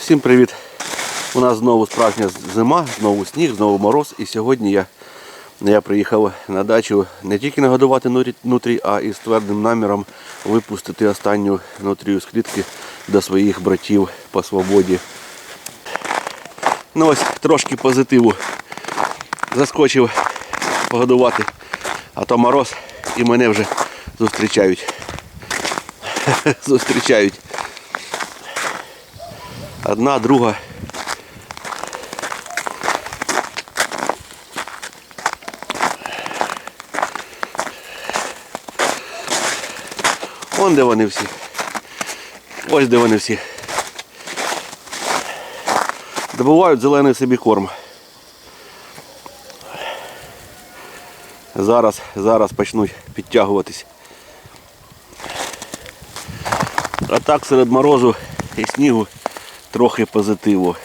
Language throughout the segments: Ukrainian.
Всім привіт! У нас знову справжня зима, знову сніг, знову мороз. І сьогодні я, я приїхав на дачу не тільки нагодувати нутрі- нутрій, а і з твердим наміром випустити останню нутрію з клітки до своїх братів по свободі. Ну ось трошки позитиву. Заскочив погодувати, а то мороз і мене вже зустрічають. зустрічають. Одна, друга. Вон де вони всі. Ось де вони всі. Добувають зелений собі корм. Зараз, зараз почнуть підтягуватись. А так серед морозу і снігу трохи позитиву.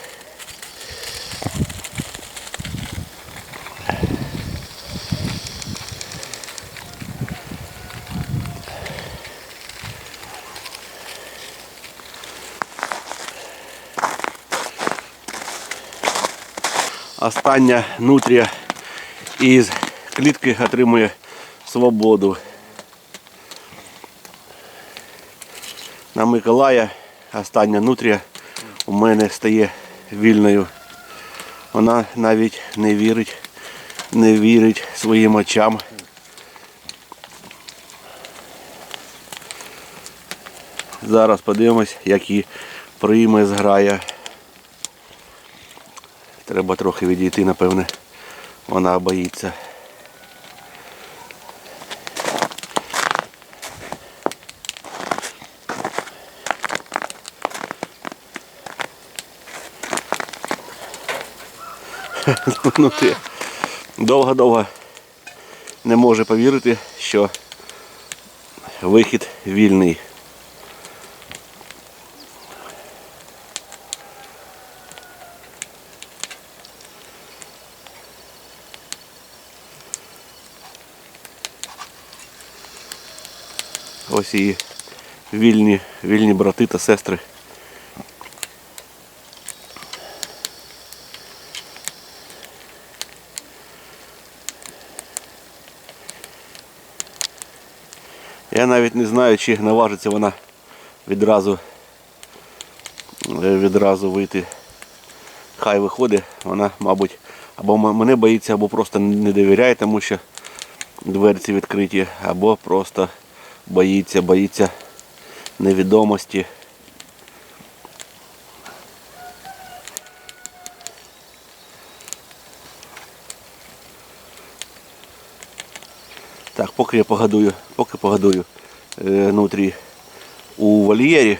Остання нутрія із клітки отримує свободу. На Миколая остання нутрія у мене стає вільною. Вона навіть не вірить, не вірить своїм очам. Зараз подивимось, як її прийме зграя. Треба трохи відійти, напевне. Вона боїться. Ну, довго-довго не може повірити, що вихід вільний. Ось і вільні, вільні брати та сестри. Я навіть не знаю, чи наважиться вона відразу, е, відразу вийти. Хай виходить, вона, мабуть, або мене боїться, або просто не довіряє, тому що дверці відкриті, або просто боїться, боїться невідомості. Поки я погодую, поки погодую е, нутрі у вольєрі,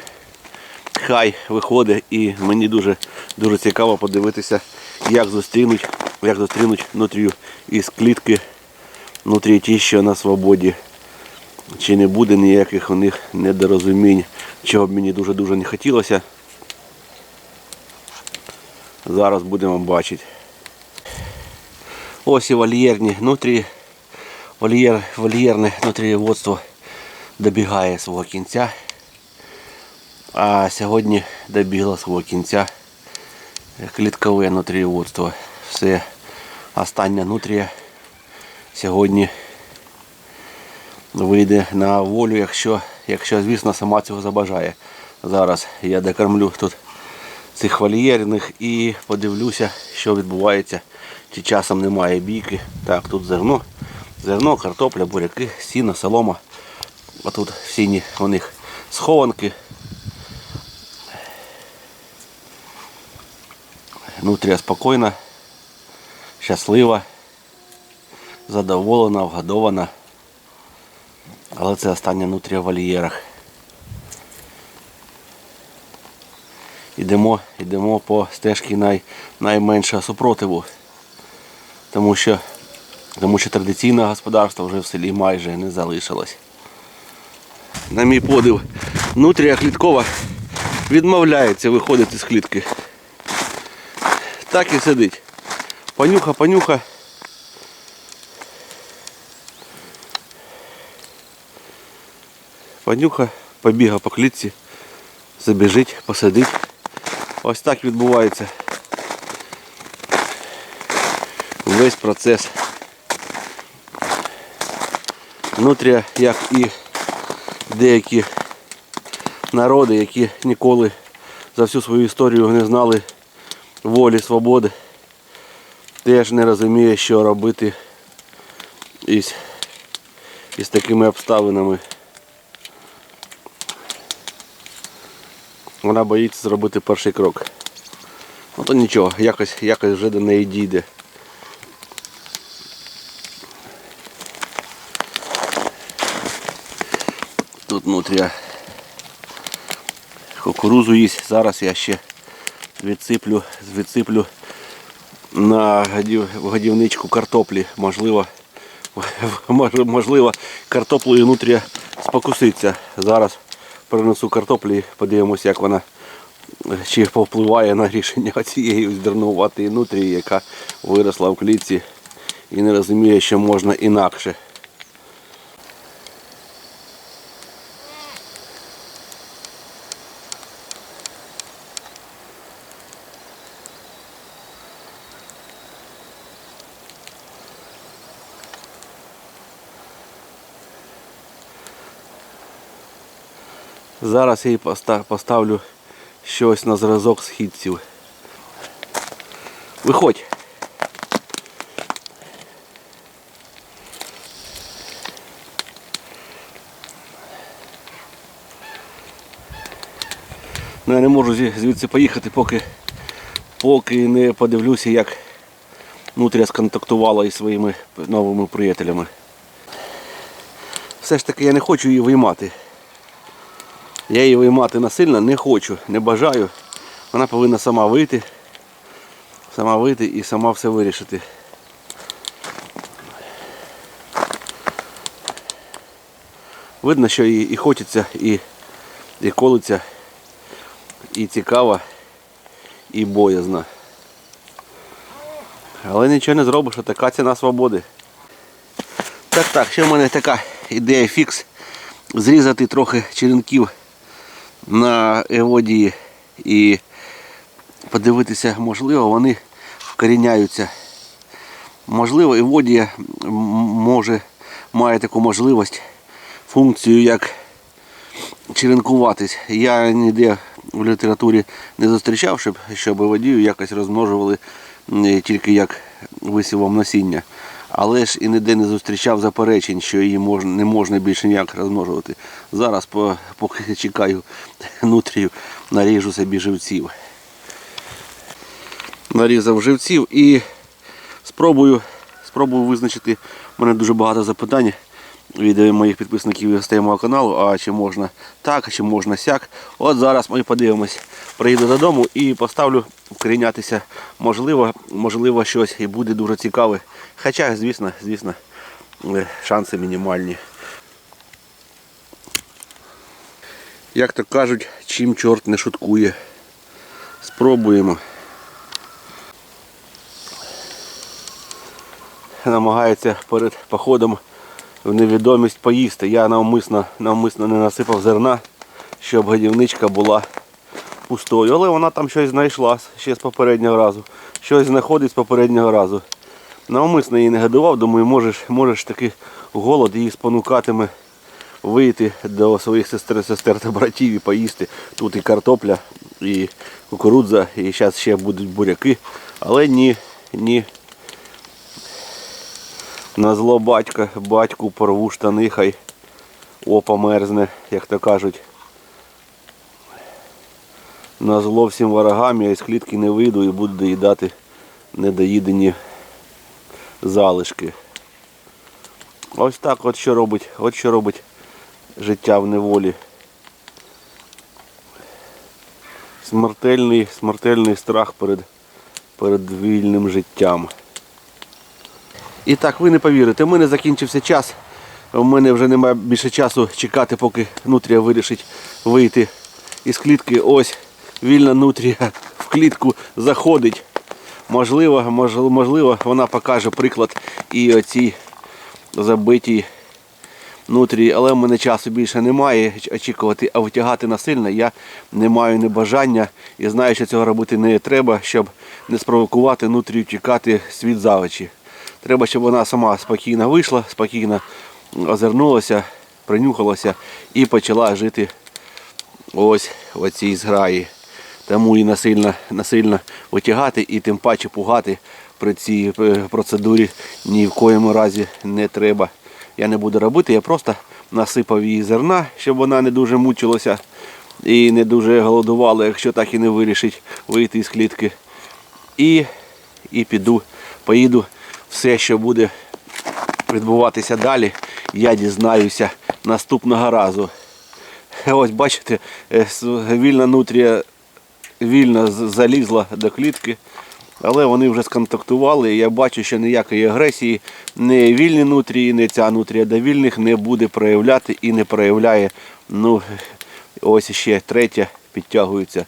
хай виходить і мені дуже, дуже цікаво подивитися, як зустрінуть, як зустрінуть нутрію із клітки, нутрі ті, що на свободі. Чи не буде ніяких у них недорозумінь, чого б мені дуже-дуже не хотілося. Зараз будемо бачити. Ось і вольєрні нутрі. Вольєр, вольєрне нутрієводство добігає свого кінця. А сьогодні добігло свого кінця кліткове нутрієводство. Все остання нутрія сьогодні вийде на волю, якщо, якщо звісно, сама цього забажає. Зараз я докормлю тут цих вольєрних і подивлюся, що відбувається, чи часом немає бійки. Так, тут зерно, зерно, картопля, буряки, сіно, солома. А тут в сіні у них схованки. Нутрія спокійна, щаслива, задоволена, вгодована. Але це остання нутрія в вольєрах. Ідемо, ідемо по стежці най, найменшого супротиву. Тому що, тому що традиційне господарство вже в селі майже не залишилось. На мій подив, нутрія кліткова відмовляється виходити з клітки. Так і сидить. Понюха, понюха. Понюха, побіга по клітці, забіжить, посидить, Ось так відбувається весь процес. Нутрія, як і деякі народи, які ніколи за всю свою історію не знали волі, свободи, теж не розуміє, що робити із, із такими обставинами. Вона боїться зробити перший крок. Ну то нічого, якось, якось вже до неї дійде. Нутрія кукурузу їсть. Зараз я ще відсиплю, відсиплю на годівничку картоплі. Можливо, можливо, картоплею нутрія спокуситься. Зараз принесу картоплі подивимося, як вона чи повпливає на рішення цієї здернуватої нутрії, яка виросла в клітці і не розуміє, що можна інакше. Зараз я поста- поставлю щось на зразок східців. Виходь. Ну, я не можу звідси поїхати, поки, поки не подивлюся, як Нутрія сконтактувала із своїми новими приятелями. Все ж таки я не хочу її виймати. Я її виймати насильно не хочу, не бажаю. Вона повинна сама вийти, сама вийти і сама все вирішити. Видно, що їй і хочеться, і, і колиться, і цікаво, і боязно. Але нічого не зробиш, така ціна свободи. Так, так, ще в мене така ідея фікс. Зрізати трохи черенків на еводії і подивитися, можливо, вони вкоріняються. Можливо, еводія може має таку можливість, функцію, як черенкуватись. Я ніде в літературі не зустрічав, щоб, щоб еводію якось розмножували тільки як висівом насіння. Але ж і ніде не зустрічав заперечень, що її можна, не можна більше ніяк розмножувати. Зараз, по- поки чекаю нутрію, наріжу собі живців. Нарізав живців і спробую, спробую визначити. У мене дуже багато запитань від моїх підписників і гостей мого каналу, а чи можна так, а чи можна сяк. От зараз ми подивимось. Приїду додому і поставлю вкорінятися. Можливо, можливо, щось і буде дуже цікаве. Хоча, звісно, звісно, е, шанси мінімальні. Як то кажуть, чим чорт не шуткує. Спробуємо. Намагається перед походом в невідомість поїсти. Я навмисно, навмисно не насипав зерна, щоб годівничка була пустою. Але вона там щось знайшла ще з попереднього разу. Щось знаходить з попереднього разу. Навмисно її не годував, думаю, можеш, можеш таки голод її спонукатиме вийти до своїх сестер, сестер та братів і поїсти. Тут і картопля, і кукурудза, і зараз ще будуть буряки. Але ні, ні. На зло батька, батьку порву штани, хай опа мерзне, як то кажуть. На зло всім ворогам я із клітки не вийду і буду доїдати недоїдені залишки. Ось так от що робить, от що робить життя в неволі. Смертельний, смертельний страх перед, перед вільним життям. І так, ви не повірите, у мене закінчився час. У мене вже немає більше часу чекати, поки нутрія вирішить вийти із клітки. Ось вільна нутрія в клітку заходить. Можливо, можливо, вона покаже приклад і оцій забитій нутрії, але в мене часу більше немає очікувати, а витягати насильно я не маю ні бажання і знаю, що цього робити не треба, щоб не спровокувати нутрію тікати світ за очі. Треба, щоб вона сама спокійно вийшла, спокійно озирнулася, принюхалася і почала жити ось в цій зграї. Тому і насильно, насильно витягати і тим паче пугати при цій е, процедурі ні в коєму разі не треба. Я не буду робити, я просто насипав їй зерна, щоб вона не дуже мучилася і не дуже голодувала, якщо так і не вирішить вийти з клітки. І, і піду, поїду. Все, що буде відбуватися далі, я дізнаюся наступного разу. Ось бачите, е, вільна нутрія вільно залізла до клітки, але вони вже сконтактували. і Я бачу, що ніякої агресії не вільні нутрії, не ця нутрія до вільних не буде проявляти і не проявляє. Ну, ось ще третя підтягується.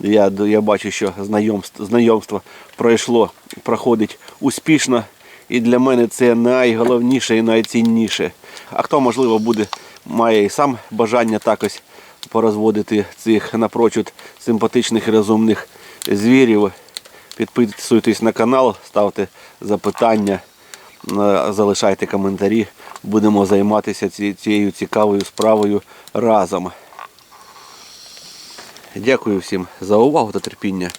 Я, я бачу, що знайомство, знайомство пройшло, проходить успішно. І для мене це найголовніше і найцінніше. А хто, можливо, буде, має і сам бажання так порозводити цих напрочуд симпатичних і розумних звірів. Підписуйтесь на канал, ставте запитання, е, залишайте коментарі. Будемо займатися цією цікавою справою разом. Дякую всім за увагу та терпіння.